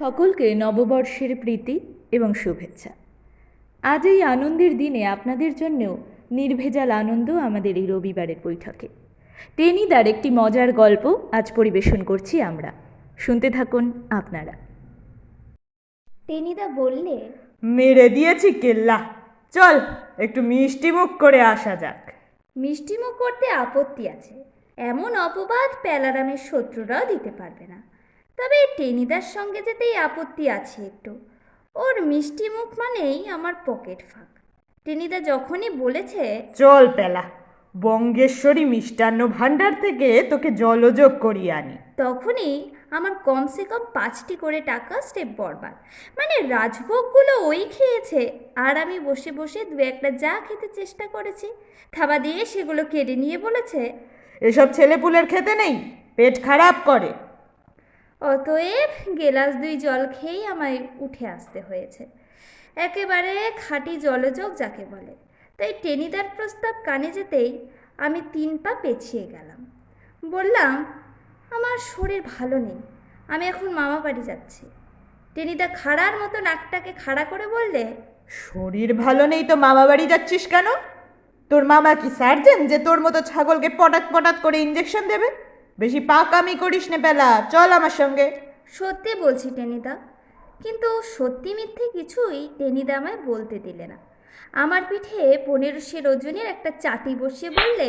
সকলকে নববর্ষের প্রীতি এবং শুভেচ্ছা। আজ এই আনন্দের দিনে আপনাদের জন্যও নির্ভেজাল আনন্দ আমাদের এই রবিবারের বৈঠকে। টেনিদার একটি মজার গল্প আজ পরিবেশন করছি আমরা। শুনতে থাকুন আপনারা। টেনিদা বললে মেরে দিয়েছি কেল্লা। চল একটু মিষ্টি মুখ করে আসা যাক। মিষ্টিমুখ করতে আপত্তি আছে। এমন অপবাদ প্যালারামের শত্রুরাও দিতে পারবে না। তবে টেনিদার সঙ্গে যেতেই আপত্তি আছে একটু। ওর মিষ্টি মুখ মানেই আমার পকেট ফাঁক। টেনিদা যখনই বলেছে চল পেলা বঙ্গেশ্বরী মিষ্টান্ন ভাণ্ডার থেকে তোকে জলযোগ করিয়ে আনি। তখনই আমার কমসে কম পাঁচটি করে টাকা স্টেপ বরবাদ। মানে রাজভোগগুলো ওই খেয়েছে আর আমি বসে বসে দু একটা যা খেতে চেষ্টা করেছি। থাবা দিয়ে সেগুলো কেড়ে নিয়ে বলেছে এসব ছেলেপুলের খেতে নেই পেট খারাপ করে। অতএব গেলাস দুই জল খেয়েই আমায় উঠে আসতে হয়েছে। একেবারে খাঁটি জলযোগ যাকে বলে। তাই টেনিদার প্রস্তাব কানে যেতেই আমি তিন পা পেছিয়ে গেলাম। বললাম, আমার শরীর ভালো নেই, আমি এখন মামা বাড়ি যাচ্ছি। টেনিদা খাড়ার মতো নাকটাকে খাড়া করে বললে, শরীর ভালো নেই তো মামা বাড়ি যাচ্ছিস কেন? তোর মামা কি সার্জেন যে তোর মতো ছাগলকে পটাত পটাত করে ইঞ্জেকশন দেবে? বেশি পাকামি করিস নে পেলা চল আমার সঙ্গে। সত্যি বলছি টেনিদা কিন্তু সত্যি মিথ্যে কিছুই টেনিদা আমায় বলতে দিলে না। আমার পিঠে পনেরোশের ওজনের একটা চাটি বসিয়ে বললে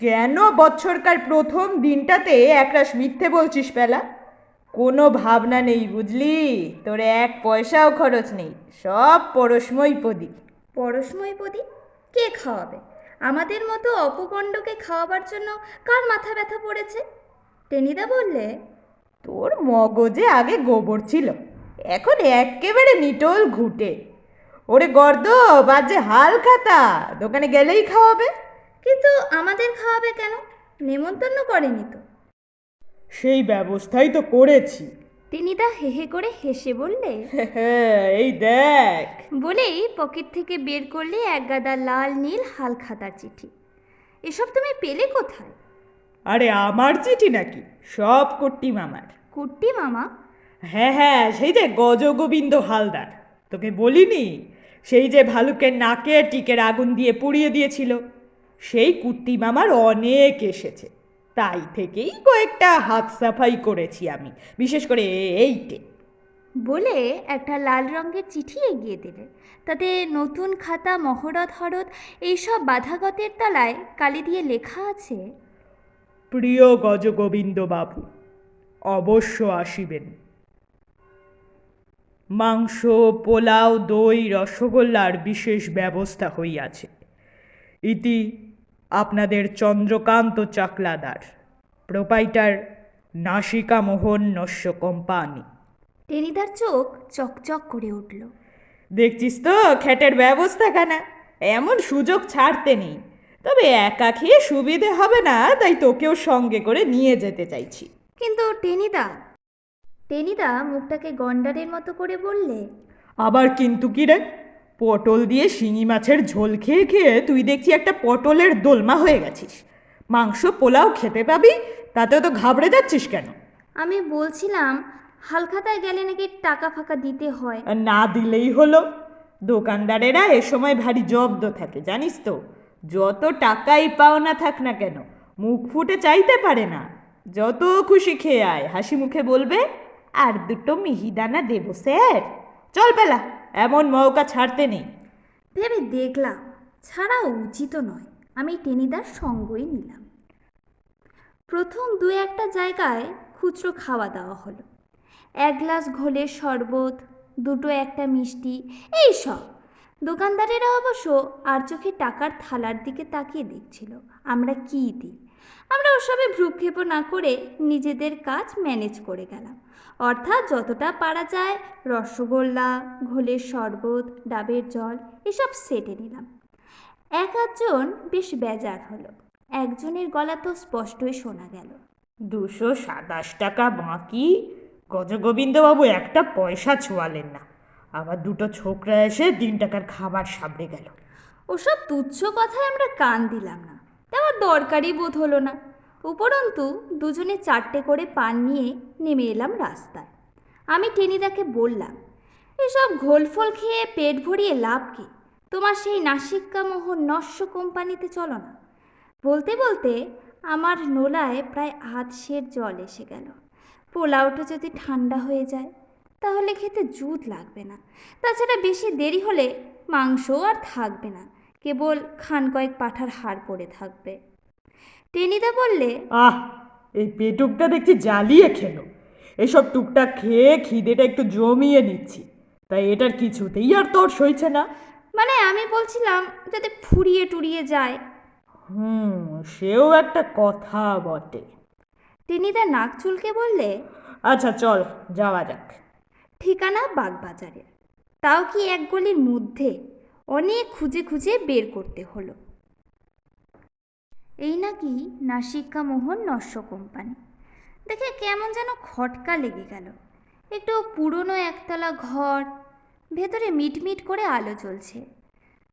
কেন বছরকার প্রথম দিনটাতে একরাশ মিথ্যে বলছিস পেলা কোনো ভাবনা নেই বুঝলি? তোর এক পয়সাও খরচ নেই সব পরশময় পদি পরশময় পদি কে খাওয়াবে? আমাদের মতো অপকণ্ডকে খাওয়াবার জন্য কার মাথা ব্যথা পড়েছে? টেনিদা বললে তোর মগজে আগে গোবর ছিল এখন একেবারে নিটোল ঘুটে। ওরে গর্দ বাজে হাল খাতা দোকানে গেলেই খাওয়াবে। কিন্তু আমাদের খাওয়াবে কেন? নেমন্তন্ন করেনি তো। সেই ব্যবস্থাই তো করেছি। টেনিদা হেহে করে হেসে বললে এই দেখ। বলেই পকেট থেকে বের করলে এক গাদা লাল নীল হাল খাতার চিঠি। এসব তুমি পেলে কোথায়? আরে আমার চিঠি নাকি? সব কুট্টি মামার। কুট্টি মামা? হ্যাঁ হ্যাঁ সেই যে গজগোবিন্দ হালদার। তোকে বলিনি? সেই যে ভালুকের নাকে টিকের আগুন দিয়ে পুড়িয়ে দিয়েছিল। সেই কুট্টি মামার অনেক এসেছে। তাই থেকেই কয়েকটা হাত সাফাই করেছি আমি বিশেষ করে এইটে। বলে একটা লাল রঙের চিঠি এগিয়ে দিলে। তাতে নতুন খাতা মহরত হরত এইসব বাধাগতের তলায় কালি দিয়ে লেখা আছে প্রিয় গজগোবিন্দ বাবু অবশ্য আসিবেন। মাংস পোলাও দই রসগোল্লার বিশেষ ব্যবস্থা হইয়াছে। ইতি আপনাদের চন্দ্রকান্ত চাকলাদার। প্রোপাইটার নাসিকা মোহন নস্য কোম্পানি। টেনিদার চোখ চকচক করে উঠল। দেখছিস তো খ্যাটের ব্যবস্থা কানা এমন সুযোগ ছাড়তে নেই। তবে একা খেয়ে সুবিধে হবে না তাই তোকেও সঙ্গে করে নিয়ে যেতে চাইছি। কিন্তু টেনিদা টেনিদা মুখটাকে গন্ডারের মতো করে বললে আবার কিন্তু কি রে? পটল দিয়ে শিঙি মাছের ঝোল খেয়ে খেয়ে তুই দেখছি একটা পটলের দোলমা হয়ে গেছিস। মাংস পোলাও খেতে পাবি তাতেও তো ঘাবড়ে যাচ্ছিস কেন? আমি বলছিলাম হালখাতায় গেলে নাকি টাকা ফাঁকা দিতে হয়। না দিলেই হলো। দোকানদারেরা এ সময় ভারী জব্দ থাকে জানিস তো। যত টাকাই পাও না থাক না কেন মুখ ফুটে চাইতে পারে না। যত খুশি খেয়ে আয় হাসি মুখে বলবে আর দুটো মিহিদানা দেবো স্যার। চল পেলা। এমন মৌকা ছাড়তে নেই। ভেবে দেখলাম ছাড়া উচিত নয়। আমি টেনিদার সঙ্গই নিলাম। প্রথম দু একটা জায়গায় খুচরো খাওয়া দাওয়া হলো। এক গ্লাস ঘোলের শরবত, দুটো একটা মিষ্টি, এই সব। দোকানদারেরা অবশ্য আর চোখে টাকার থালার দিকে তাকিয়ে দেখছিল, আমরা কী দিই? আমরা ওসবে ভ্রুক্ষেপ না করে নিজেদের কাজ ম্যানেজ করে গেলাম। অর্থাৎ যতটা পারা যায় রসগোল্লা ঘোলের শরবত ডাবের জল এসব সেটে নিলাম। এক আধজন বেশ বেজার হলো। একজনের গলা তো স্পষ্টই শোনা গেল। দুশো সাতাশ টাকা বাকি? গজগোবিন্দবাবু একটা পয়সা ছোয়ালেন না। আবার দুটো ছোকরা এসে তিন টাকার খাবার সাবড়ে গেল। ওসব তুচ্ছ কথায় আমরা কান দিলাম না। তেমন দরকারই বোধ হলো না। উপরন্তু দুজনে চারটে করে পান নিয়ে নেমে এলাম রাস্তায়। আমি টেনিদাকে বললাম, এসব ঘোলফল খেয়ে পেট ভরিয়ে লাভ কি? তোমার সেই নাসিক্কা মোহন নস্য কোম্পানিতে চলো না। বলতে বলতে আমার নোলায় প্রায় আধ সের জল এসে গেল। পোলাওটা যদি ঠান্ডা হয়ে যায়, তাহলে খেতে জুত লাগবে না। তাছাড়া বেশি দেরি হলে মাংসও আর থাকবে না। কেবল খান কয়েক পাঠার হাড় পড়ে থাকবে। টেনিদা বললে। আহ এই পেটুকটা দেখছি জ্বালিয়ে খেলো। এসব টুকটাক খেয়ে খিদেটা একটু জমিয়ে নিচ্ছি। তাই এটার কিছুতেই আর তোর সইছে না। মানে আমি বলছিলাম যাতে ফুরিয়ে টুরিয়ে যায়। হুম সেও একটা কথা বটে। টেনিদা নাক চুলকে বললে। আচ্ছা চল যাওয়া যাক। ঠিকানা বাগবাজারের। তাও কি এক গলির মধ্যে? অনেক খুঁজে খুঁজে বের করতে হলো। এই নাকি নাসিকা মোহন নস্য কোম্পানি। দেখে কেমন যেন খটকা লেগে গেল। একটু পুরনো একতলা ঘর, ভেতরে মিটমিট করে আলো জ্বলছে।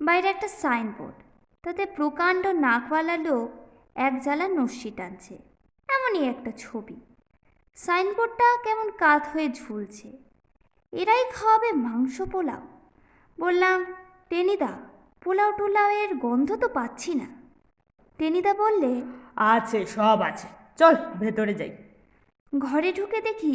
বাইরে একটা সাইনবোর্ড, তাতে প্রকাণ্ড নাকওয়ালা লোক এক জ্বালা নস্যি টানছে, এমনই একটা ছবি। সাইনবোর্ডটা কেমন কাত হয়ে ঝুলছে। এরাই খাওয়াবে মাংস পোলাও। বললাম, টেনিদা পোলাও টোলাওয়ের গন্ধ তো পাচ্ছি না। টেনিদা বললে আছে সব আছে। চল ভেতরে যাই। ঘরে ঢুকে দেখি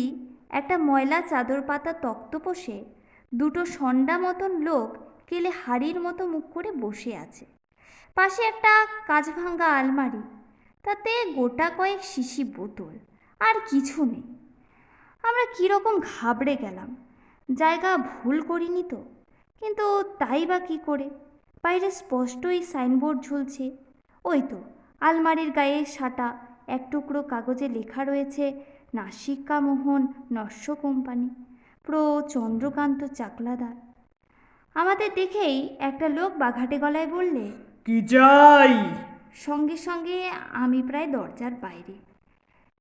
একটা ময়লা চাদর পাতা তক্তপোষে দুটো সন্ডা মতন লোক কেলে হাড়ির মতো মুখ করে বসে আছে। পাশে একটা কাঁচ ভাঙা আলমারি তাতে গোটা কয়েক শিশি বোতল আর কিছু নেই। আমরা কীরকম ঘাবড়ে গেলাম। জায়গা ভুল করিনি তো কিন্তু তাই বা কী করে? বাইরে স্পষ্টই সাইনবোর্ড ঝুলছে। ওই তো আলমারির গায়ে সাটা এক টুকরো কাগজে লেখা রয়েছে নাসিকা মোহন নস্য কোম্পানি প্রো চন্দ্রকান্ত চাকলাদার। আমাদের দেখেই একটা লোক বাঘাটে গলায় বললে কি চাই? সঙ্গে সঙ্গে আমি প্রায় দরজার বাইরে।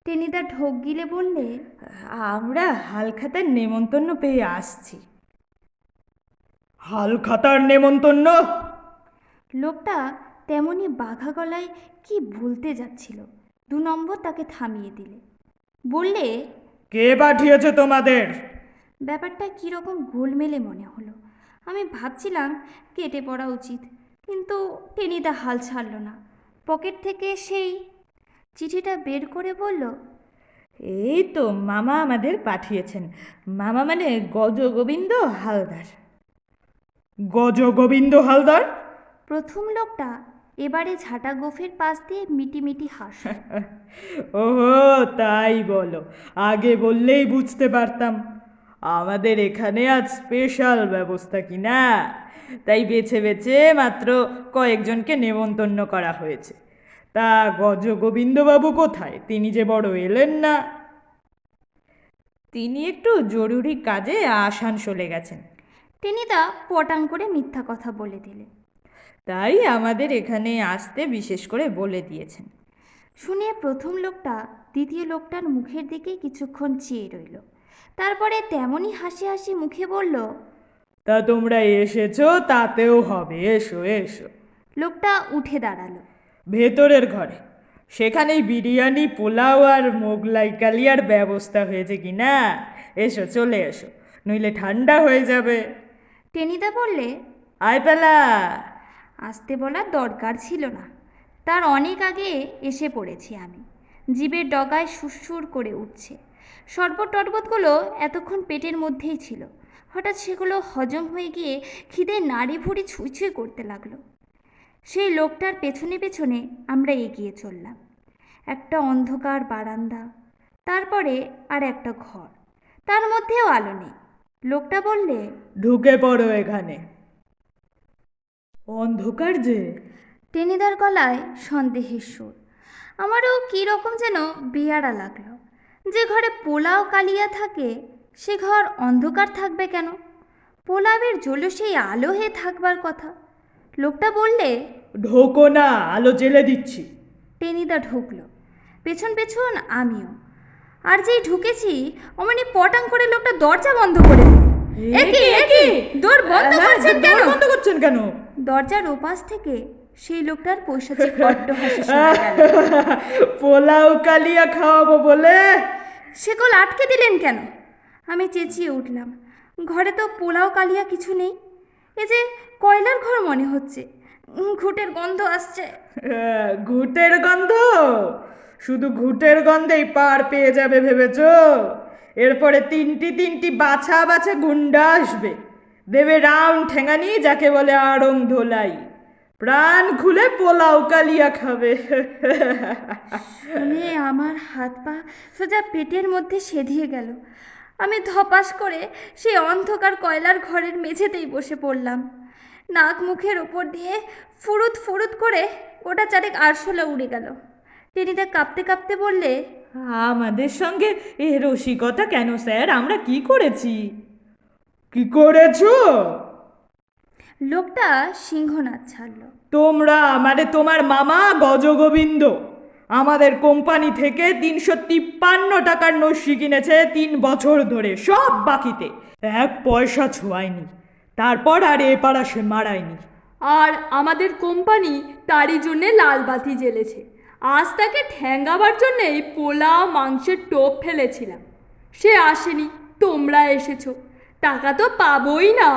টেনিদা ঢোক গিলে বললে আমরা হালখাতার নেমন্তন্ন পেয়ে আসছি। হালখাতার নেমন্তন্ন? লোকটা তেমনি বাঘা গলায় কি বলতে যাচ্ছিল? দু নম্বর তাকে থামিয়ে দিলে। বললে কে পাঠিয়েছে তোমাদের? ব্যাপারটা কীরকম গোলমেলে মনে হলো। আমি ভাবছিলাম কেটে পড়া উচিত কিন্তু টেনিদা হাল ছাড়ল না। পকেট থেকে সেই চিঠিটা বের করে বলল এই তো মামা আমাদের পাঠিয়েছেন। মামা মানে গজ গোবিন্দ হালদার। গজ গোবিন্দ হালদার? প্রথম লোকটা এবারে ঝাঁটা গোফের পাশ দিয়ে মিটিমিটি হাসল ওহো তাই বলো। আগে বললেই বুঝতে পারতাম। আমাদের এখানে আজ স্পেশাল ব্যবস্থা কি না? তাই বেছে বেছে মাত্র কয়েকজনকে নেমন্তন্ন করা হয়েছে। তা গজ গোবিন্দবাবু কোথায়? তিনি যে বড় এলেন না। তিনি একটু জরুরি কাজে আসান আসানসোলে গেছেন। তিনি তা পটাং করে মিথ্যা কথা বলে দিলে তাই আমাদের এখানে আসতে বিশেষ করে বলে দিয়েছেন। শুনে প্রথম লোকটা দ্বিতীয় লোকটার মুখের দিকে কিছুক্ষণ চেয়ে রইল। তারপরে তেমনই হাসি হাসি মুখে বলল তা তোমরা এসেছ তাতেও হবে এসো এসো। লোকটা উঠে দাঁড়াল। ভেতরের ঘরে। সেখানেই বিরিয়ানি পোলাও আর মোগলাই কালিয়ার ব্যবস্থা হয়েছে কি না? এসো চলে এসো নইলে ঠান্ডা হয়ে যাবে। টেনিদা বললে আয় পেলা। আসতে বলার দরকার ছিল না। তার অনেক আগে এসে পড়েছি আমি। জীবের ডগায় সুরসুর করে উঠছে। শরবত টরবতগুলো এতক্ষণ পেটের মধ্যেই ছিল। হঠাৎ সেগুলো হজম হয়ে গিয়ে খিদে নাড়ি ভুড়ি ছুঁই ছুঁই করতে লাগল। সেই লোকটার পেছনে পেছনে আমরা এগিয়ে চললাম। একটা অন্ধকার বারান্দা, তারপরে আর একটা ঘর। তার মধ্যেও আলো নেই। লোকটা বললে, ঢুকে পড়ো এখানে। অন্ধকার যে। টেনিদার গলায় সন্দেহের সুর। আমারও কী রকম যেন বেয়ারা লাগল। যে ঘরে পোলাও কালিয়া থাকে সে ঘর অন্ধকার থাকবে কেন? পোলাওয়ের জলসেই আলো হয়ে থাকবার কথা। লোকটা বললে ঢোকো না আলো জেলে দিচ্ছি। টেনিদা ঢুকলো। পেছন পেছন আমিও। আর যেই ঢুকেছি অমনি পটাং করে লোকটা দরজা বন্ধ করে দিল। একি একি দৌড় বন্ধ করছেন কেন? বন্ধ করছেন কেন? দরজার ওপাশ থেকে সেই লোকটার পৈশাচিক বড্ড হাসি শোনা গেল। পোলাও কালিয়া খাওয়াবো বলে? সেকল আটকে দিলেন কেন? আমি চেঁচিয়ে উঠলাম। ঘরে তো পোলাও কালিয়া কিছু নেই। এ যে কয়লার ঘর মনে হচ্ছে। ঘুটের গন্ধ আসছে। ঘুটের গন্ধ? শুধু ঘুটের গন্ধেই পার পেয়ে যাবে ভেবেছ? এরপরে তিনটি তিনটি বাছা বাছা গুন্ডা আসবে। দেবে রাম ঠেঙানি যাকে বলে আড়ং ধোলাই। প্রাণ খুলে পোলাও কালিয়া খাবে। শুনে আমার হাত পা সোজা পেটের মধ্যে সেধিয়ে গেল। আমি ধপাস করে সেই অন্ধকার কয়লার ঘরের মেঝেতেই বসে পড়লাম। নাক মুখের ওপর দিয়ে ফুরুত ফুরুত করে গোটা চারেক আরশোলা উড়ে গেল। টেনিদা কাঁপতে কাঁপতে বললে আমাদের সঙ্গে এ রসিকতা কেন স্যার? আমরা কি করেছি? কি করেছ? লোকটা সিংহনাথ ছাড়ল। তোমরা মানে তোমার মামা গজগোবিন্দ আমাদের কোম্পানি থেকে তিনশো তিপ্পান্ন টাকার নস্যি কিনেছে তিন বছর ধরে সব বাকিতে। এক পয়সা ছোঁয়ায়নি তারপর আর এ পাড়া সে মারায়নি। আর আমাদের কোম্পানি তারই জন্যে লাল বাতি জ্বেলেছে। আজ তাকে ঠ্যাঙ্গাবার জন্যেই পোলাও মাংসের টোপ ফেলেছিলাম। সে আসেনি তোমরা এসেছ। টাকা তো পাবোই না।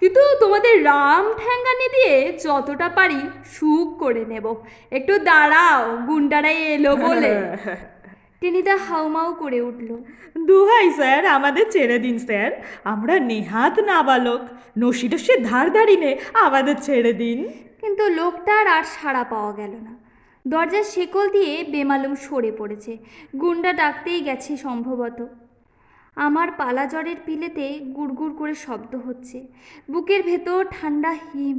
কিন্তু তোমাদের রাম ঠ্যাঙ্গানি দিয়ে যতটা পারি সুখ করে নেব। একটু দাঁড়াও গুন্ডারাই এলো বলে। টেনিদা হাউমাউ করে উঠল। দুহাই স্যার আমাদের ছেড়ে দিন স্যার। আমরা নেহাত নাবালক। নসি টসি ধার ধারি নে আমাদের ছেড়ে দিন। কিন্তু লোকটার আর সাড়া পাওয়া গেল না। দরজার শেকল দিয়ে বেমালুম সরে পড়েছে। গুন্ডা ডাকতেই গেছে সম্ভবত। আমার পালা জ্বরের পিলেতে গুড়গুড় করে শব্দ হচ্ছে। বুকের ভেতর ঠান্ডা হিম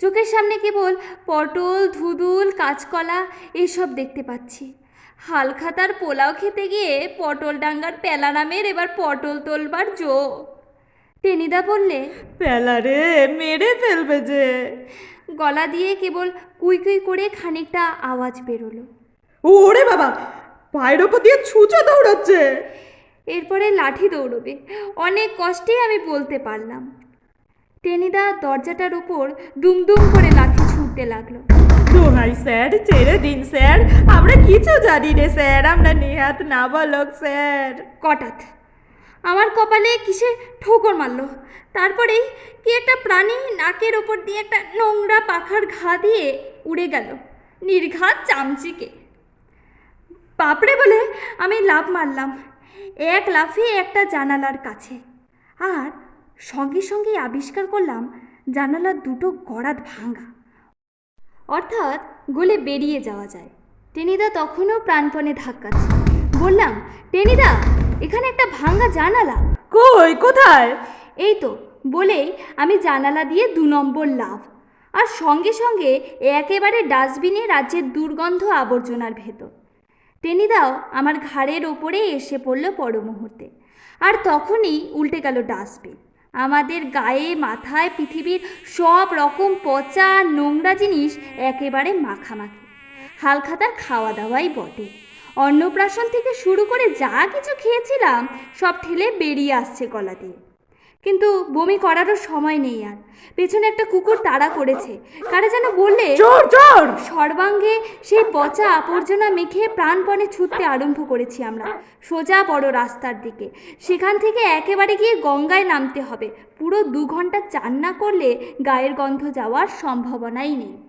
চোখের সামনে কেবল পটল ধুদুল কাঁচকলা এইসব দেখতে পাচ্ছি। হালখাতার পোলাও খেতে গিয়ে পটল ডাঙ্গার পেলা নামের এবার পটল তোলবার জো। টেনিদা বললে পেলা রে মেরে ফেলবে যে। গলা দিয়ে কেবল কুই কুই করে খানিকটা আওয়াজ বেরোলো। ওরে বাবা পায়ের ওপর দিয়ে ছুঁচো দৌড়াচ্ছে। এরপরে লাঠি দৌড়বে। অনেক কষ্টেই আমি বলতে পারলাম। টেনিদা দরজাটার উপর দুমদুম করে লাঠি ছুটতে লাগল। দোহাই স্যার ছেড়ে দিন স্যার। আমরা কিছু জানি রে স্যার আমরা নেহাত নাবালক স্যার। কটাত আমার কপালে কিসে ঠোকর মারলো? তারপরেই কি একটা প্রাণী নাকের ওপর দিয়ে একটা নোংরা পাখার ঘা দিয়ে উড়ে গেল নির্ঘাত চামচিকে। বাপরে বলে আমি লাফ মারলাম। এক লাফে একটা জানালার কাছে। আর সঙ্গে সঙ্গে আবিষ্কার করলাম জানালার দুটো গড়াত ভাঙা। অর্থাৎ গলে বেরিয়ে যাওয়া যায়। টেনিদা তখনও প্রাণপণে ধাক্কাচ্ছে বললাম টেনিদা এখানে একটা ভাঙা জানালা। কই কোথায়? এই তো বলেই আমি জানালা দিয়ে দু নম্বর লাভ আর সঙ্গে সঙ্গে একেবারে ডাস্টবিনে রাজ্যের দুর্গন্ধ আবর্জনার ভেতর। টেনিদাও আমার ঘাড়ের ওপরে এসে পড়ল পর মুহূর্তে আর তখনই উল্টে গেল ডাস্টবিন। আমাদের গায়ে, মাথায়, পৃথিবীর সব রকম পচা, নোংরা জিনিস একেবারে মাখামাখি। হালখাতার খাওয়া দাওয়াই বটে। অন্নপ্রাশন থেকে শুরু করে যা কিছু খেয়েছিলাম, সব ঠেলে বেরিয়ে আসছে গলা দিয়ে। কিন্তু বমি করারও সময় নেই আর। পেছনে একটা কুকুর তাড়া করেছে। কারা যেন বললে চোর চোর সর্বাঙ্গে সেই পচা আবর্জনা মেখে প্রাণপণে ছুটতে আরম্ভ করেছি আমরা সোজা বড় রাস্তার দিকে। সেখান থেকে একেবারে গিয়ে গঙ্গায় নামতে হবে। পুরো দু ঘণ্টা চান না করলে গায়ের গন্ধ যাওয়ার সম্ভাবনাই নেই।